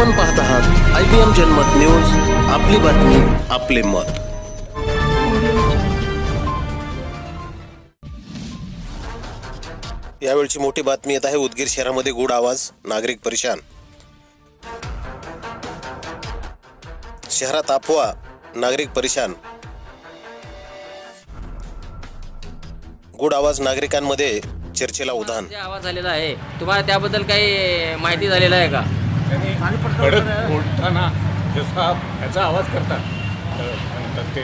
आपण पाहत आहात I B M Janmat news आपली बातमी आपले मत. यावेळची मोठी बातमी येत आहे उदगीर शहरामध्ये गुड आवाज नागरिक परेशान. शहरात अफवा नागरिक परेशान. गुड आवाज नागरिकांमध्ये चर्चेला उदाहरण आवाज झालेला आहे तुम्हाला त्याबद्दल काही माहिती झालेलं आहे का? कडक फोडताना जसा ह्याचा आवाज करतात म्हणतात ते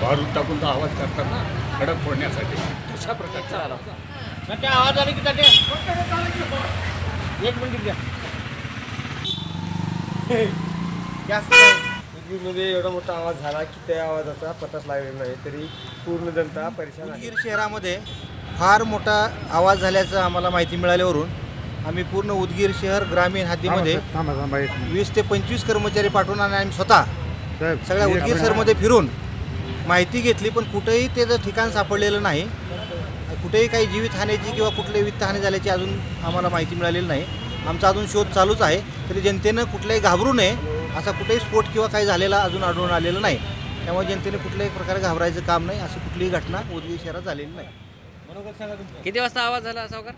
बारूद टाकून तो आवाज करतात ना खडक फोडण्यासाठी तशा प्रकारचा आवाज. आवाज आले की ताटे एक मिनिट द्या. जास्त मध्ये एवढा मोठा आवाज झाला की त्या आवाजाचा पताच लागलेला नाही तरी पूर्ण जनता परेशान शहरामध्ये फार मोठा आवाज झाल्याचं आम्हाला माहिती मिळाल्यावरून आम्ही पूर्ण उदगीर शहर ग्रामीण हद्दीमध्ये वीस ते पंचवीस कर्मचारी पाठवून आणि आम्ही स्वतः सगळ्या उदगीर शहरमध्ये फिरून माहिती घेतली पण कुठेही त्याचं ठिकाण सापडलेलं नाही कुठेही काही जीवितहानीची किंवा कुठल्याही वित्तहानी झाल्याची अजून आम्हाला माहिती मिळालेली नाही. आमचा अजून शोध चालूच आहे तरी जनतेनं कुठल्याही घाबरू नये असा कुठेही स्फोट किंवा काही झालेला अजून आढळून आलेला नाही. त्यामुळे जनतेने कुठल्याही प्रकारे घाबरायचं काम नाही अशी कुठलीही घटना उदगीर शहरात झालेली नाही. किती वाजता आवाज झाला सावकार?